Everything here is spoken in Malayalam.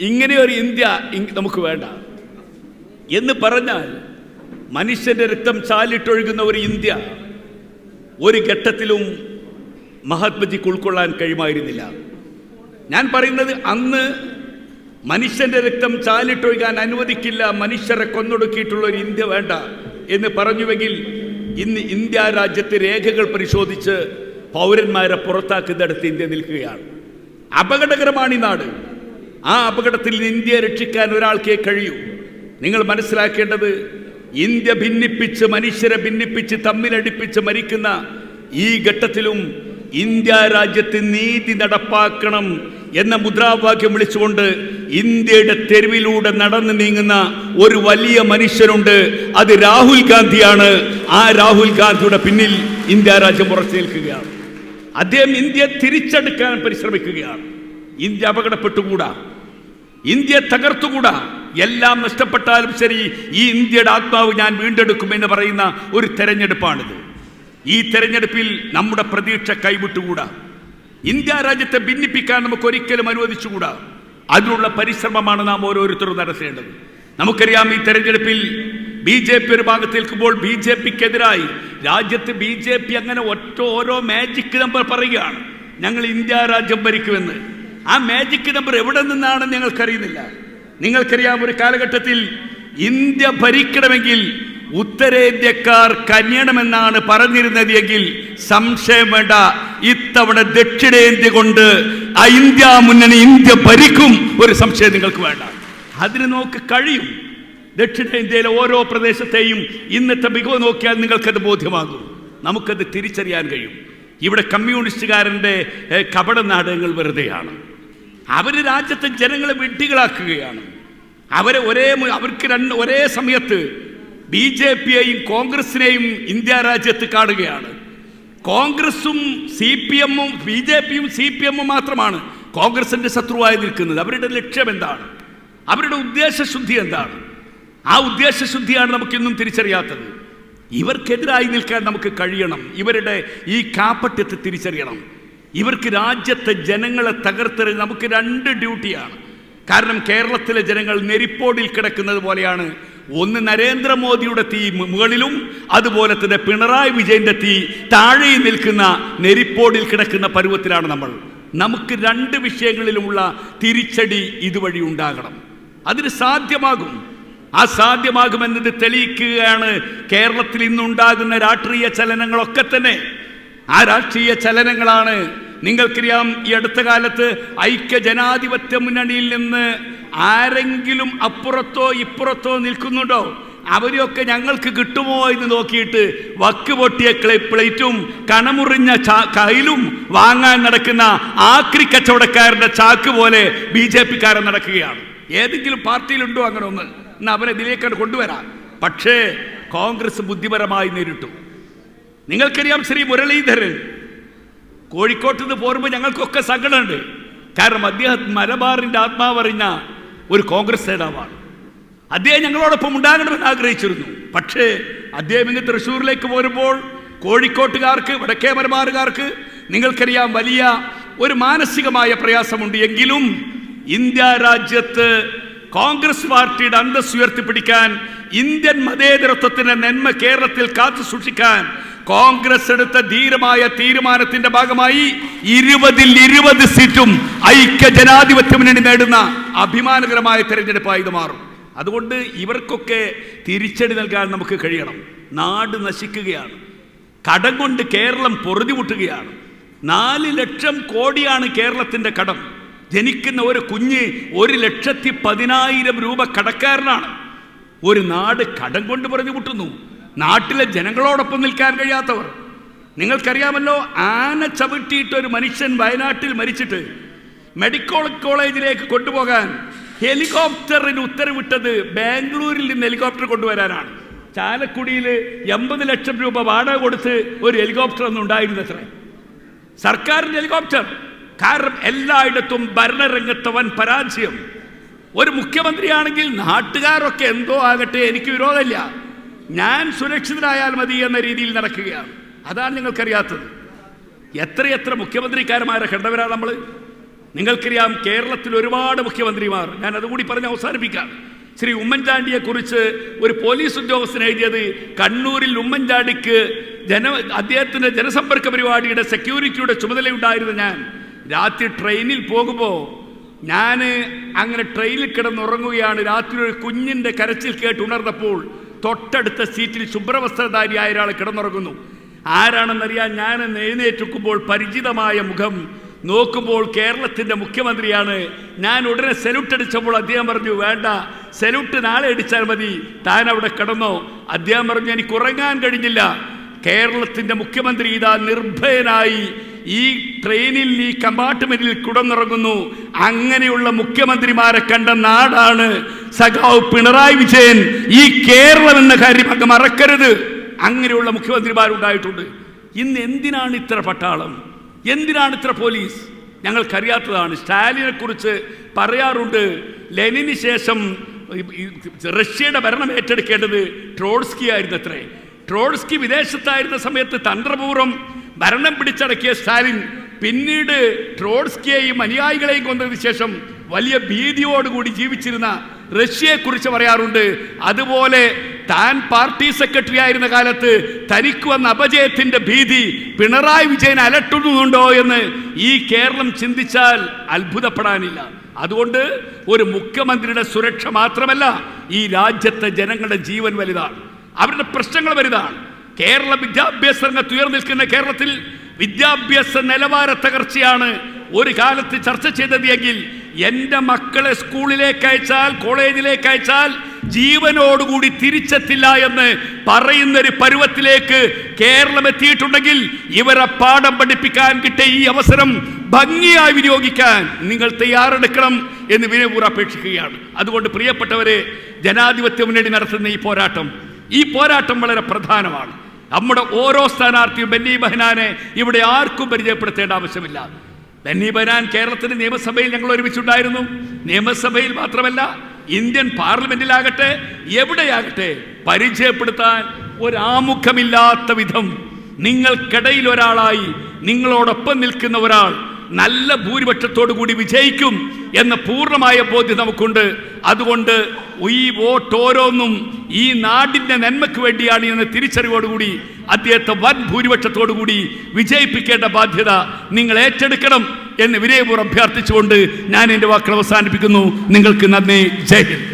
ഇങ്ങനെ ഒരു ഇന്ത്യ നമുക്ക് വേണ്ട. എന്ന് പറഞ്ഞാൽ മനുഷ്യന്റെ രക്തം ചാലിട്ടൊഴുകുന്ന ഒരു ഇന്ത്യ ഒരു ഘട്ടത്തിലും മഹാത്മജിക്ക് ഉൾക്കൊള്ളാൻ കഴിയുമായിരുന്നില്ല. ഞാൻ പറയുന്നത് അന്ന് മനുഷ്യന്റെ രക്തം ചാലിട്ടൊഴുകാൻ അനുവദിക്കില്ല മനുഷ്യരെ കൊന്നൊടുക്കിയിട്ടുള്ള ഒരു ഇന്ത്യ വേണ്ട എന്ന് പറഞ്ഞുവെങ്കിൽ ഇന്ന് ഇന്ത്യ രാജ്യത്തെ രേഖകൾ പരിശോധിച്ച് പൗരന്മാരെ പുറത്താക്കുന്നിടത്ത് ഇന്ത്യ നിൽക്കുകയാണ്. അപകടകരമാണ് ഈ നാട്. ആ അപകടത്തിൽ ഇന്ത്യയെ രക്ഷിക്കാൻ ഒരാൾക്കേ കഴിയൂ. നിങ്ങൾ മനസ്സിലാക്കേണ്ടത് ഇന്ത്യ ഭിന്നിപ്പിച്ച് മനുഷ്യരെ ഭിന്നിപ്പിച്ച് തമ്മിലടിപ്പിച്ച് മരിക്കുന്ന ഈ ഘട്ടത്തിലും ഇന്ത്യ രാജ്യത്ത് നീതി നടപ്പാക്കണം എന്ന മുദ്രാവാക്യം വിളിച്ചുകൊണ്ട് ഇന്ത്യയുടെ തെരുവിലൂടെ നടന്നു നീങ്ങുന്ന ഒരു വലിയ മനുഷ്യനുണ്ട്. അത് രാഹുൽ ഗാന്ധിയാണ്. ആ രാഹുൽ ഗാന്ധിയുടെ പിന്നിൽ ഇന്ത്യ രാജ്യം ഉറച്ചു നിൽക്കുകയാണ്. അദ്ദേഹം ഇന്ത്യ തിരിച്ചെടുക്കാൻ പരിശ്രമിക്കുകയാണ്. ഇന്ത്യ അപകടപ്പെട്ടുകൂടാ. ഇന്ത്യ തകർത്തുകൂടാ. എല്ലാം നഷ്ടപ്പെട്ടാലും ശരി ഈ ഇന്ത്യയുടെ ആത്മാവ് ഞാൻ വീണ്ടെടുക്കുമെന്ന് പറയുന്ന ഒരു തെരഞ്ഞെടുപ്പാണിത്. ഈ തെരഞ്ഞെടുപ്പിൽ നമ്മുടെ പ്രതീക്ഷ കൈവിട്ടുകൂടാ. ഇന്ത്യ രാജ്യത്തെ ഭിന്നിപ്പിക്കാൻ നമുക്ക് ഒരിക്കലും അനുവദിച്ചുകൂടാ. അതിനുള്ള പരിശ്രമമാണ് നാം ഓരോരുത്തരും നടത്തേണ്ടത്. നമുക്കറിയാം ഈ തെരഞ്ഞെടുപ്പിൽ ബി ജെ പി ഒരു ഭാഗത്ത് നിൽക്കുമ്പോൾ ബി ജെ പിക്കെതിരായി രാജ്യത്ത് ബി ജെ പി അങ്ങനെ ഒറ്റ ഓരോ മാജിക് നമ്പർ പറയുകയാണ്. ഞങ്ങൾ ഇന്ത്യ രാജ്യം ഭരിക്കുമെന്ന്. ആ മാജിക് നമ്പർ എവിടെ നിന്നാണെന്ന് ഞങ്ങൾക്കറിയുന്നില്ല നിങ്ങൾക്കറിയാം ഒരു കാലഘട്ടത്തിൽ ഇന്ത്യ ഭരിക്കണമെങ്കിൽ ഉത്തരേന്ത്യക്കാർ കനിയണമെന്നാണ് പറഞ്ഞിരുന്നത് എങ്കിൽ സംശയം വേണ്ട. ഇത്തവണ ദക്ഷിണേന്ത്യ കൊണ്ട് ആ ഇന്ത്യ മുന്നണി ഇന്ത്യ ഭരിക്കും ഒരു സംശയം നിങ്ങൾക്ക് വേണ്ട. അതിന് നോക്ക് കഴിയും. ദക്ഷിണേന്ത്യയിലെ ഓരോ പ്രദേശത്തെയും ഇന്നത്തെ മികവ് നോക്കിയാൽ നിങ്ങൾക്കത് ബോധ്യമാകും. നമുക്കത് തിരിച്ചറിയാൻ കഴിയും. ഇവിടെ കമ്മ്യൂണിസ്റ്റുകാരന്റെ കപട നാടകങ്ങൾ വെറുതെയാണ്. അവർ രാജ്യത്തെ ജനങ്ങളെ വിഡ്ഢികളാക്കുകയാണ്. അവരെ ഒരേ അവർക്ക് രണ്ട് ഒരേ സമയത്ത് ബി ജെ പിയെയും കോൺഗ്രസിനെയും ഇന്ത്യ രാജ്യത്ത് കാണുകയാണ്. കോൺഗ്രസും സി പി എമ്മും ബി ജെ പിയും സി പി എമ്മും മാത്രമാണ് കോൺഗ്രസിന്റെ ശത്രുവായി നിൽക്കുന്നത്. അവരുടെ ലക്ഷ്യം എന്താണ്? അവരുടെ ഉദ്ദേശശുദ്ധി എന്താണ്? ആ ഉദ്ദേശശുദ്ധിയാണ് നമുക്കിന്നും തിരിച്ചറിയാത്തത്. ഇവർക്കെതിരായി നിൽക്കാൻ നമുക്ക് കഴിയണം. ഇവരുടെ ഈ കാപ്പട്യത്തെ തിരിച്ചറിയണം. ഇവർക്ക് രാജ്യത്തെ ജനങ്ങളെ തകർത്തെറിഞ്ഞ് നമുക്ക് രണ്ട് ഡ്യൂട്ടിയാണ്. കാരണം കേരളത്തിലെ ജനങ്ങൾ നെരിപ്പോടിൽ കിടക്കുന്നത് പോലെയാണ്. ഒന്ന് നരേന്ദ്രമോദിയുടെ തീ മുകളിലും അതുപോലെ തന്നെ പിണറായി വിജയന്റെ തീ താഴെയും നിൽക്കുന്ന നെരിപ്പോടിൽ കിടക്കുന്ന പരുവത്തിലാണ് നമ്മൾ. നമുക്ക് രണ്ട് വിഷയങ്ങളിലുമുള്ള തിരിച്ചടി ഇതുവഴി ഉണ്ടാകണം. അതിന് സാധ്യമാകും. ആ സാധ്യമാകുമെന്നത് തെളിയിക്കുകയാണ് കേരളത്തിൽ ഇന്നുണ്ടാകുന്ന രാഷ്ട്രീയ ചലനങ്ങളൊക്കെ തന്നെ. ആ രാഷ്ട്രീയ ചലനങ്ങളാണ്. നിങ്ങൾക്കറിയാം ഈ അടുത്ത കാലത്ത് ഐക്യ ജനാധിപത്യ മുന്നണിയിൽ നിന്ന് ആരെങ്കിലും അപ്പുറത്തോ ഇപ്പുറത്തോ നിൽക്കുന്നുണ്ടോ? അവരെയൊക്കെ ഞങ്ങൾക്ക് കിട്ടുമോ എന്ന് നോക്കിയിട്ട് വക്ക് പൊട്ടിയ ക്ലേ- പ്ലേറ്റും കണമുറിഞ്ഞ കയ്യിലും വാങ്ങാൻ നടക്കുന്ന ആക്രി കച്ചവടക്കാരന്റെ ചാക്ക് പോലെ ബി ജെ പിക്കാരൻ നടക്കുകയാണ്. ഏതെങ്കിലും പാർട്ടിയിലുണ്ടോ അങ്ങനെ ഒന്ന് എന്നാൽ അവരെ ഇതിലേക്കാണ് കൊണ്ടുവരാം. പക്ഷേ കോൺഗ്രസ് ബുദ്ധിപരമായി നേരിട്ടു. നിങ്ങൾക്കറിയാം ശ്രീ മുരളീധർ കോഴിക്കോട്ട് നിന്ന് പോരുമ്പോൾ ഞങ്ങൾക്കൊക്കെ സങ്കടമുണ്ട്. കാരണം അദ്ദേഹം മലബാറിന്റെ ആത്മാവറിഞ്ഞ ഒരു കോൺഗ്രസ് നേതാവാണ്. അദ്ദേഹം ഞങ്ങളോടൊപ്പം ഉണ്ടാകണമെന്ന് ആഗ്രഹിച്ചിരുന്നു. പക്ഷേ അദ്ദേഹം ഇങ്ങ് തൃശ്ശൂരിലേക്ക് പോരുമ്പോൾ കോഴിക്കോട്ടുകാർക്ക് വടക്കേ മലബാറുകാർക്ക് നിങ്ങൾക്കറിയാം വലിയ ഒരു മാനസികമായ പ്രയാസമുണ്ട്. എങ്കിലും ഇന്ത്യ രാജ്യത്ത് കോൺഗ്രസ് പാർട്ടിയുടെ അന്തസ് ഉയർത്തിപ്പിടിക്കാൻ ഇന്ത്യൻ മതേതരത്വത്തിന്റെ നന്മ കേരളത്തിൽ കാത്തു സൂക്ഷിക്കാൻ കോൺഗ്രസ് എടുത്ത ധീരമായ തീരുമാനത്തിന്റെ ഭാഗമായി ഇരുപതിൽ ഇരുപത് സീറ്റും ഐക്യ ജനാധിപത്യ മുന്നണി നേടുന്ന അഭിമാനകരമായ തെരഞ്ഞെടുപ്പായി ഇത് മാറും. അതുകൊണ്ട് ഇവർക്കൊക്കെ തിരിച്ചടി നൽകാൻ നമുക്ക് കഴിയണം. നാട് നശിക്കുകയാണ്. കടം കൊണ്ട് കേരളം പൊറുതിമുട്ടുകയാണ്. നാല് ലക്ഷം കോടിയാണ് കേരളത്തിന്റെ കടം. ജനിക്കുന്ന ഒരു കുഞ്ഞ് ഒരു ലക്ഷത്തി പതിനായിരം രൂപ കടക്കാരനാണ്. ഒരു നാട് കടം കൊണ്ട് പൊറുതിമുട്ടുന്നു. നാട്ടിലെ ജനങ്ങളോടൊപ്പം നിൽക്കാൻ കഴിയാത്തവർ. നിങ്ങൾക്കറിയാമല്ലോ ആന ചവിട്ടിയിട്ട് ഒരു മനുഷ്യൻ വയനാട്ടിൽ മരിച്ചിട്ട് മെഡിക്കൽ കോളേജിലേക്ക് കൊണ്ടുപോകാൻ ഹെലികോപ്റ്ററിന് ഉത്തരവിട്ടത് ബാംഗ്ലൂരിൽ നിന്ന് ഹെലികോപ്റ്റർ കൊണ്ടുവരാനാണ്. ചാലക്കുടിയിൽ എൺപത് ലക്ഷം രൂപ വാടക കൊടുത്ത് ഒരു ഹെലികോപ്റ്റർ ഒന്നും ഉണ്ടായിരുന്നത്രേ. സർക്കാരിന്റെ ഹെലികോപ്റ്റർ. കാരണം എല്ലായിടത്തും ഭരണരംഗത്ത് വൻ പരാജയം. ഒരു മുഖ്യമന്ത്രിയാണെങ്കിൽ നാട്ടുകാരൊക്കെ എന്തോ ആകട്ടെ എനിക്ക് വിരോധമില്ല. ഞാൻ സുരക്ഷിതരായാൽ മതി എന്ന രീതിയിൽ നടക്കുകയാണ്. അതാണ് നിങ്ങൾക്കറിയാത്തത്. എത്രയെത്ര മുഖ്യമന്ത്രിക്കാരന്മാരെ കണ്ടവരാണ് നമ്മൾ നിങ്ങൾക്കറിയാം കേരളത്തിൽ ഒരുപാട് മുഖ്യമന്ത്രിമാർ. ഞാൻ അതുകൂടി പറഞ്ഞ് അവസാനിപ്പിക്കാം. ശ്രീ ഉമ്മൻചാണ്ടിയെ കുറിച്ച് ഒരു പോലീസ് ഉദ്യോഗസ്ഥൻ എഴുതിയത് കണ്ണൂരിൽ ഉമ്മൻചാണ്ടിക്ക് ജന അദ്ദേഹത്തിന്റെ ജനസമ്പർക്ക പരിപാടിയുടെ സെക്യൂരിറ്റിയുടെ ചുമതലയുണ്ടായിരുന്നു ഞാൻ. രാത്രി ട്രെയിനിൽ പോകുമ്പോൾ ഞാൻ അങ്ങനെ ട്രെയിനിൽ കിടന്നുറങ്ങുകയാണ്. രാത്രി ഒരു കുഞ്ഞിന്റെ കരച്ചിൽ കേട്ട് ഉണർന്നപ്പോൾ തൊട്ടടുത്ത സീറ്റിൽ ശുഭ്രവസ്ത്രധാരിയായ ഒരാൾ കിടന്നുറങ്ങുന്നു. ആരാണെന്നറിയാൻ ഞാൻ എഴുന്നേറ്റുക്കുമ്പോൾ പരിചിതമായ മുഖം നോക്കുമ്പോൾ കേരളത്തിന്റെ മുഖ്യമന്ത്രിയാണ്. ഞാൻ ഉടനെ സെലൂട്ട് അടിച്ചപ്പോൾ അദ്ദേഹം പറഞ്ഞു വേണ്ട സെലൂട്ട് നാളെ അടിച്ചാൽ മതി. താൻ അവിടെ കിടന്നോ. അദ്ദേഹം പറഞ്ഞു എനിക്ക് ഉറങ്ങാൻ കഴിഞ്ഞില്ല. കേരളത്തിന്റെ മുഖ്യമന്ത്രി ഇതാ നിർഭയനായി ഈ ട്രെയിനിൽ ഈ കമ്പാർട്ട്മെന്റിൽ കുടന്നിറങ്ങുന്നു അങ്ങനെയുള്ള മുഖ്യമന്ത്രിമാരെ കണ്ട നാടാണ് സഖാവ് പിണറായി വിജയൻ. ഈ കേരളം എന്ന കാര്യം അങ്ങ് മറക്കരുത്. അങ്ങനെയുള്ള മുഖ്യമന്ത്രിമാരുണ്ടായിട്ടുണ്ട്. ഇന്ന് എന്തിനാണ് ഇത്ര പട്ടാളം? എന്തിനാണ് ഇത്ര പോലീസ്? ഞങ്ങൾക്കറിയാത്തതാണ്. സ്റ്റാലിനെ കുറിച്ച് പറയാറുണ്ട്. ലെനിന് ശേഷം റഷ്യയുടെ ഭരണം ഏറ്റെടുക്കേണ്ടത് ട്രോഡ്സ്കി ആയിരുന്നു അത്രേ ട്രോഡ്സ്കി വിദേശത്തായിരുന്ന സമയത്ത് തന്ത്രപൂർവം ഭരണം പിടിച്ചടക്കിയ സ്റ്റാലിൻ പിന്നീട് ട്രോഡ്സ്കിയെയും അനുയായികളെയും കൊന്നതിന് ശേഷം വലിയ ഭീതിയോടുകൂടി ജീവിച്ചിരുന്ന റഷ്യയെക്കുറിച്ച് പറയാറുണ്ട്. അതുപോലെ താൻ പാർട്ടി സെക്രട്ടറി ആയിരുന്ന കാലത്ത് തനിക്ക് വന്ന അപജയത്തിന്റെ ഭീതി പിണറായി വിജയൻ അലട്ടുന്നുണ്ടോ എന്ന് ഈ കേരളം ചിന്തിച്ചാൽ അത്ഭുതപ്പെടാനില്ല. അതുകൊണ്ട് ഒരു മുഖ്യമന്ത്രിയുടെ സുരക്ഷ മാത്രമല്ല ഈ രാജ്യത്തെ ജനങ്ങളുടെ ജീവൻ വലുതാണ്. അവരുടെ പ്രശ്നങ്ങൾ വലുതാണ്. കേരള വിദ്യാഭ്യാസ രംഗത്ത് ഉയർന്നു നിൽക്കുന്ന കേരളത്തിൽ വിദ്യാഭ്യാസ നിലവാര തകർച്ചയാണ് ഒരു കാലത്ത് ചർച്ച ചെയ്തത് എങ്കിൽ എന്റെ മക്കളെ സ്കൂളിലേക്ക് അയച്ചാൽ കോളേജിലേക്ക് അയച്ചാൽ ജീവനോടുകൂടി തിരിച്ചെത്തില്ല എന്ന് പറയുന്നൊരു പരുവത്തിലേക്ക് കേരളം എത്തിയിട്ടുണ്ടെങ്കിൽ ഇവരെ പാഠം പഠിപ്പിക്കാൻ കിട്ടിയ ഈ അവസരം ഭംഗിയായി വിനിയോഗിക്കാൻ നിങ്ങൾ തയ്യാറെടുക്കണം എന്ന് വിനയപൂർവം അപേക്ഷിക്കുകയാണ്. അതുകൊണ്ട് പ്രിയപ്പെട്ടവരെ ജനാധിപത്യ മുന്നണി നടത്തുന്ന ഈ പോരാട്ടം ഈ പോരാട്ടം വളരെ പ്രധാനമാണ്. നമ്മുടെ ഓരോ സ്ഥാനാർത്ഥിയും ബെന്നി ബഹനാനെ ഇവിടെ ആർക്കും പരിചയപ്പെടുത്തേണ്ട ആവശ്യമില്ല. ബെന്നി ബഹനാൻ കേരളത്തിന്റെ നിയമസഭയിൽ ഞങ്ങൾ ഒരുമിച്ചുണ്ടായിരുന്നു. നിയമസഭയിൽ മാത്രമല്ല ഇന്ത്യൻ പാർലമെന്റിലാകട്ടെ എവിടെയാകട്ടെ പരിചയപ്പെടുത്താൻ ഒരാമുഖമില്ലാത്ത വിധം നിങ്ങൾക്കിടയിൽ ഒരാളായി നിങ്ങളോടൊപ്പം നിൽക്കുന്ന ഒരാൾ നല്ല ഭൂരിപക്ഷത്തോടു കൂടി വിജയിക്കും എന്ന പൂർണമായ ബോധ്യം നമുക്കുണ്ട്. അതുകൊണ്ട് ഈ വോട്ട് ഓരോന്നും ഈ നാടിന്റെ നന്മയ്ക്ക് വേണ്ടിയാണ് എന്ന തിരിച്ചറിവോടുകൂടി അദ്ദേഹത്തെ വൻ ഭൂരിപക്ഷത്തോടു കൂടി വിജയിപ്പിക്കേണ്ട ബാധ്യത നിങ്ങൾ ഏറ്റെടുക്കണം എന്ന് വിനയപൂർവം അഭ്യർത്ഥിച്ചുകൊണ്ട് ഞാൻ എന്റെ വാക്കുകൾ അവസാനിപ്പിക്കുന്നു. നിങ്ങൾക്ക് നന്ദി. ജയ്